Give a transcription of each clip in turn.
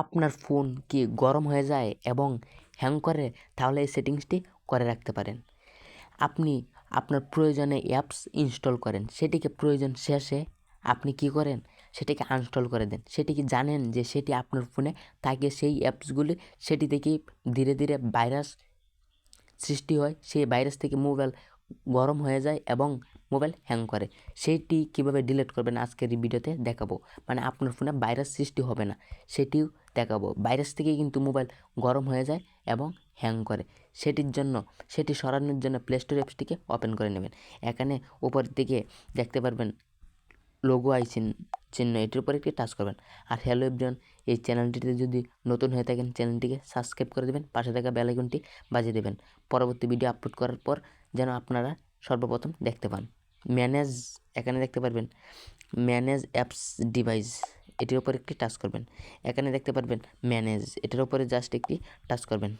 আপনার ফোন কি গরম হয়ে যায় এবং হ্যাং করে, তাহলে এই সেটিংসটি করে রাখতে পারেন। আপনি আপনার প্রয়োজনে অ্যাপস ইনস্টল করেন। সেটিকে প্রয়োজন শেষে আপনি কি করেন? সেটিকে আনস্টল করে দেন। সেটি কি জানেন যে সেটি আপনার ফোনে? থাকে সেই অ্যাপসগুলি সেটি থেকে ধীরে ধীরে ভাইরাস সৃষ্টি হয়। সেই ভাইরাস থেকে মোবাইল গরম হয়ে যায় এবং মোবাইল হ্যাং করে। সেইটি কীভাবে ডিলিট করবেন আজকের এই ভিডিওতে দেখাবো। মানে আপনার ফোনে ভাইরাস সৃষ্টি হবে না, সেটিও দেখাবো। ভাইরাস থেকে কিন্তু মোবাইল গরম হয়ে যায় এবং হ্যাং করে। সেটির জন্য, সেটি সরানোর জন্য প্লে স্টোর অ্যাপসটিকে ওপেন করে নেবেন। এখানে উপর দিকে দেখতে পারবেন লোগো আইচিন চিহ্ন এটির উপর একটি টাচ করবেন। আর হ্যালো এভরিওয়ান এই চ্যানেলটিতে যদি নতুন হয়ে থাকেন চ্যানেলটিকে সাবস্ক্রাইব করে দেবেন, পাশে থাকা বেল আইকনটি বাজিয়ে দেবেন। পরবর্তী ভিডিও আপলোড করার পর যেন আপনারা সর্বপ্রথম দেখতে পান। ম্যানেজ, এখানে দেখতে পারবেন, ম্যানেজ অ্যাপস ডিভাইস এটির উপর একটি টাচ করবেন। এখানে দেখতে পারবেন, ম্যানেজ, এটির উপরে জাস্ট একটি টাচ করবেন।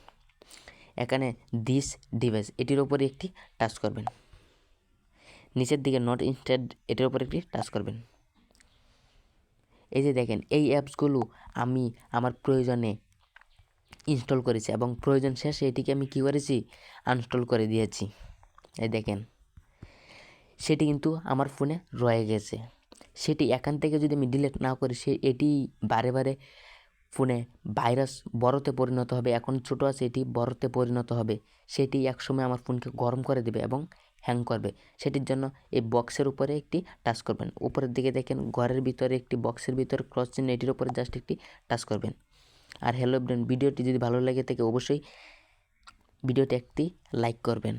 এখানে দিস ডিভাইস এটির উপরে একটি টাচ করবেন। নিচের দিকে নট ইনস্টেড এটার উপর একটি টাচ করবেন। এই যে দেখেন, এই অ্যাপসগুলো আমি আমার প্রয়োজনে ইনস্টল করেছি এবং প্রয়োজন শেষে এটিকে আমি কী করেছি? আনস্টল করে দিয়েছি। এই দেখেন, সেটি কিন্তু আমার ফোনে রয়ে গেছে। সেটি এখান থেকে যদি আমি ডিলেট না করি, সে এটি বারে বারে ফোনে ভাইরাস বড়তে পরিণত হবে। এখন ছোট আছে, এটি বড়তে পরিণত হবে। সেটি একসময় আমার ফোনকে গরম করে দেবে এবং হ্যাং করবে। সেটির জন্য এই বক্সের উপরে একটি টাচ করবেন। উপরের দিকে দেখেন ঘরের ভিতরে একটি বক্সের ভিতরে ক্রস চিহ্ন এটির উপরে জাস্ট একটি টাচ করবেন। আর হ্যালো ভিডিওটি যদি ভালো লাগে থাকে অবশ্যই ভিডিওটি একটি লাইক করবেন।